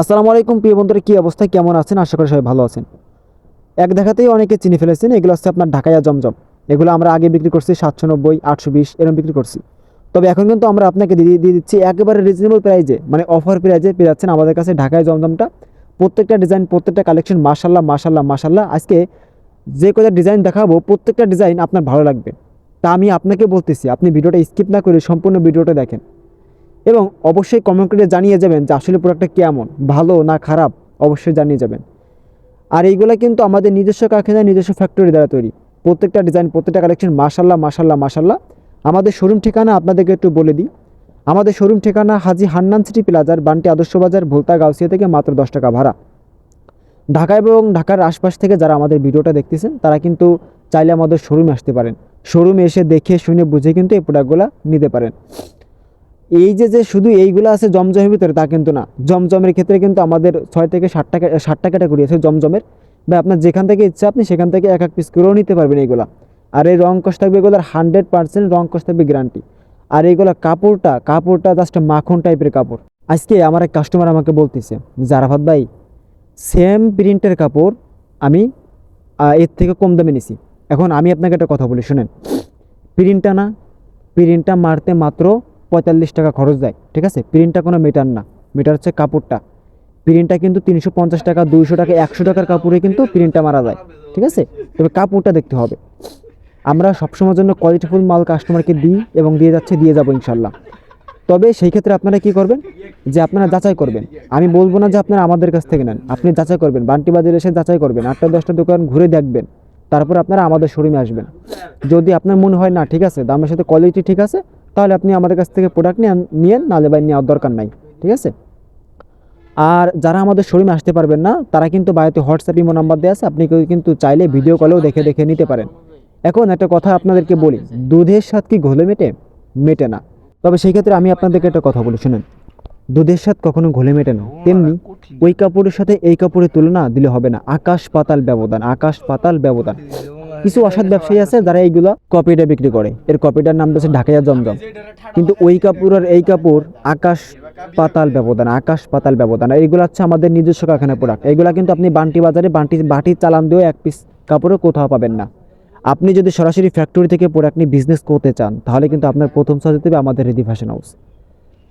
আসসালামু আলাইকুম, প্রিয় বন্ধুরা, কী অবস্থা? কেমন আছেন? আশা করি সবাই ভালো আছেন। এক দেখাতেই অনেকে চিনি ফেলেছেন, এগুলো হচ্ছে আপনার ঢাকাইয়া জমজম। এগুলো আমরা আগে বিক্রি করছি সাতশো নব্বই, আটশো বিশ, এরকম বিক্রি করছি। তবে এখন কিন্তু আমরা আপনাকে দিয়ে দিয়ে দিচ্ছি একেবারে রিজনেবল প্রাইজে মানে অফার প্রাইজে পেয়ে যাচ্ছেন আমাদের কাছে ঢাকায় জমজমটা। প্রত্যেকটা ডিজাইন প্রত্যেকটা কালেকশন মাসাল্লাহ মাসাল্লাহ মাসাল্লাহ আজকে যে কটা ডিজাইন দেখাবো, প্রত্যেকটা ডিজাইন আপনার ভালো লাগবে। তা আমি আপনাকে বলতেছি, আপনি ভিডিওটা স্কিপ না করে সম্পূর্ণ ভিডিওটা দেখেন। এবং অবশ্যই কমেন্ট করে জানিয়ে যাবেন যে আসলে প্রোডাক্টটা কেমন, ভালো না খারাপ, অবশ্যই জানিয়ে যাবেন। আর এইগুলো কিন্তু আমাদের নিজস্ব কারখানা নিজস্ব ফ্যাক্টরি দ্বারা তৈরি। প্রত্যেকটা ডিজাইন প্রত্যেকটা কালেকশন মাসাল্লাহ মাসাল্লাহ মাসাল্লাহ আমাদের শোরুম ঠিকানা আপনাদেরকে একটু বলে দিই। আমাদের শোরুম ঠিকানা হাজি হান্নান সিটি প্লাজার বান্টি আদর্শ বাজার, ভোলতা, গাউসিয়া থেকে মাত্র দশ টাকা ভাড়া। ঢাকা এবং ঢাকার আশপাশ থেকে যারা আমাদের ভিডিওটা দেখতেছেন, তারা কিন্তু চাইলে আমাদের শোরুমে আসতে পারেন। শোরুমে এসে দেখে, শুনে, বুঝে কিন্তু এই প্রোডাক্টগুলো নিতে পারেন। এই যে যে শুধু এইগুলো আছে জমজমের ভিতরে, তা কিন্তু না। জমজমের ক্ষেত্রে কিন্তু আমাদের ছয় থেকে ষাট টাকা ষাট ষাটটা ক্যাটাগরি আছে জমজমের। বা আপনার যেখান থেকে ইচ্ছা আপনি সেখান থেকে এক এক পিস করেও নিতে পারবেন এইগুলা। আর এই রং কষ থাকবে এগুলোর হান্ড্রেড পার্সেন্ট রং কষ থাকবে গ্যারান্টি আর এইগুলো কাপড়টা কাপড়টা জাস্ট মাখন টাইপের কাপড়। আজকে আমার এক কাস্টমার আমাকে বলতেছে, জারাফাত ভাই সেম প্রিন্টের কাপড় আমি এর থেকে কম দামে নিছি। এখন আমি আপনাকে একটা কথা বলি, শুনেন। প্রিন্টটা না প্রিন্টটা মারতে মাত্র পঁয়তাল্লিশ টাকা খরচ যায় ঠিক আছে? প্রিন্টটা কোনো মিটার না। মিটার হচ্ছে কাপড়টা। প্রিন্টটা কিন্তু তিনশো পঞ্চাশ টাকা, দুইশো টাকা, একশো টাকার কাপড়ে কিন্তু প্রিন্টটা মারা যায়, ঠিক আছে? তবে কাপড়টা দেখতে হবে। আমরা সবসময়ের জন্য কোয়ালিটিফুল মাল কাস্টমারকে দিই এবং দিয়ে যাচ্ছে, দিয়ে যাব ইনশাল্লাহ তবে সেই ক্ষেত্রে আপনারা কি করবেন? যে আপনারা যাচাই করবেন। আমি বলব না যে আপনারা আমাদের কাছ থেকে নেন। আপনি যাচাই করবেন। বান্টি বাজারে এসে যাচাই করবেন। আটটা, দশটা দোকান ঘুরে দেখবেন। তারপর আপনারা আমাদের শোরুমে আসবেন। যদি আপনার মনে হয় না, ঠিক আছে? দামের সাথে কোয়ালিটি ঠিক আছে তাহলে আপনি আমাদের কাছ থেকে প্রোডাক্ট নিয়ে নিয়েন, নাহলে ভাই নেওয়ার দরকার নাই, ঠিক আছে? আর যারা আমাদের শোরুমে আসতে পারবেন না, তারা কিন্তু বাড়িতে হোয়াটসঅ্যাপ ইমো নাম্বার দেওয়া আছে, আপনি কিন্তু চাইলে ভিডিও কলেও দেখে দেখে নিতে পারেন। এখন একটা কথা আপনাদেরকে বলি, দুধের স্বাদ কি ঘোলে মেটে? মেটে না। তবে সেই ক্ষেত্রে আমি আপনাদেরকে একটা কথা বলি, শুনেন। দুধের স্বাদ কখনো ঘোলে মেটে না, তেমনি ওই কাপড়ের সাথে এই কাপড়ের তুলনা দিলে হবে না। আকাশ পাতাল ব্যবধান, আকাশ পাতাল ব্যবধান। কিছু অসৎ ব্যবসায়ী আছে যারা এইগুলো কপিটা বিক্রি করে। এর কপিটার নাম হচ্ছে ঢাকাইয়া জমজম। কিন্তু ওই কাপড় আর এই কাপড় আকাশ পাতাল ব্যবধান আকাশ পাতাল ব্যবধান। এইগুলো হচ্ছে আমাদের নিজস্ব কারখানা প্রোডাক্ট এইগুলা কিন্তু আপনি বান্টি বাজারে বান্টি বাটি চালান দিয়েও এক পিস কাপড়ও কোথাও পাবেন না। আপনি যদি সরাসরি ফ্যাক্টরি থেকে প্রোডাক্ট নিয়ে বিজনেস করতে চান তাহলে কিন্তু আপনার প্রথম সাজ দেবে আমাদের রিদি ফ্যাশন হাউস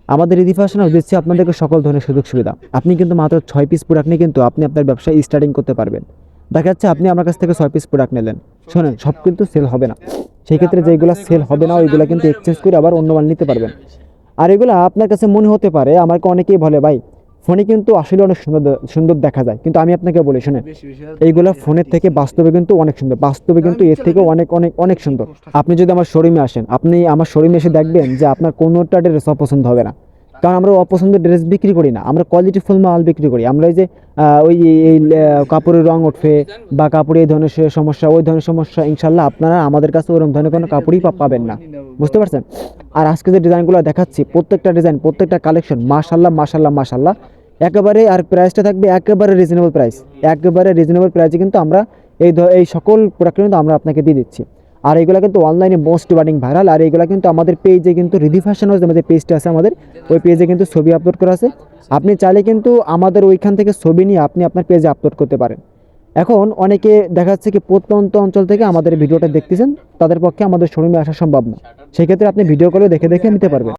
আমাদের রিদি ফ্যাশন হাউস দিচ্ছে আপনাদেরকে সকল ধরনের সুযোগ সুবিধা। আপনি কিন্তু মাত্র ছয় পিস প্রোডাক্ট নিয়ে কিন্তু আপনি আপনার ব্যবসা স্টার্টিং করতে পারবেন। দেখা যাচ্ছে আপনি আমার কাছ থেকে ছয় পিস প্রোডাক্ট নিলেন। শোনেন, সব কিন্তু সেল হবে না। সেই ক্ষেত্রে যেগুলো সেল হবে না, ওইগুলো কিন্তু এক্সচেঞ্জ করে আবার অন্য মাল নিতে পারবেন। আর এগুলো আপনার কাছে মনে হতে পারে, আমাকে অনেকেই বলে, ভাই ফোনে কিন্তু আসলে অনেক সুন্দর সুন্দর দেখা যায়। কিন্তু আমি আপনাকে বলি শুনে এইগুলো ফোনের থেকে বাস্তবে কিন্তু অনেক সুন্দর। বাস্তবে কিন্তু এর থেকে অনেক অনেক অনেক সুন্দর। আপনি যদি আমার শোরুমে আসেন, আপনি আমার শোরুমে এসে দেখবেন যে আপনার কোনোটা ড্রেস অপছন্দ হবে না। কারণ আমরা অপছন্দের ড্রেস বিক্রি করি না। আমরা কোয়ালিটি ফুল মাল বিক্রি করি। আমরা ওই যে ওই এই- এই কাপড়ের রং উঠবে বা কাপড়ে এই ধরনের সমস্যা, ওই ধরনের সমস্যা, ইনশাল্লাহ আপনারা আমাদের কাছে ওরকম ধরনের কোনো কাপড়ই পাবেন না। বুঝতে পারছেন? আর আজকে যে ডিজাইনগুলো দেখাচ্ছি, প্রত্যেকটা ডিজাইন, প্রত্যেকটা কালেকশন মাশাল্লাহ মাশাল্লাহ মাশাল্লাহ, একেবারে আর প্রাইসটা থাকবে একেবারে রিজনেবল প্রাইস একেবারে রিজনেবল প্রাইসে কিন্তু আমরা এই এই সকল প্রোডাক্ট কিন্তু আমরা আপনাকে দিয়ে দিচ্ছি। আর এগুলো কিন্তু অনলাইনে মোস্ট বার্নিং ভাইরাল আর এগুলো কিন্তু আমাদের পেজে কিন্তু রিধি ফ্যাশন হাউস আমাদের পেজটা আছে আমাদের, ওই পেজে কিন্তু ছবি আপলোড করা আছে। আপনি চাইলে কিন্তু আমাদের ওইখান থেকে ছবি নিয়ে আপনি আপনার পেজে আপলোড করতে পারেন। এখন অনেকে দেখা যাচ্ছে কি প্রত্যন্ত অঞ্চল থেকে আমাদের ভিডিওটা দেখতেছেন, তাদের পক্ষে আমাদের শোরুমে আসা সম্ভব না। সেক্ষেত্রে আপনি ভিডিও কলে দেখে দেখে নিতে পারবেন।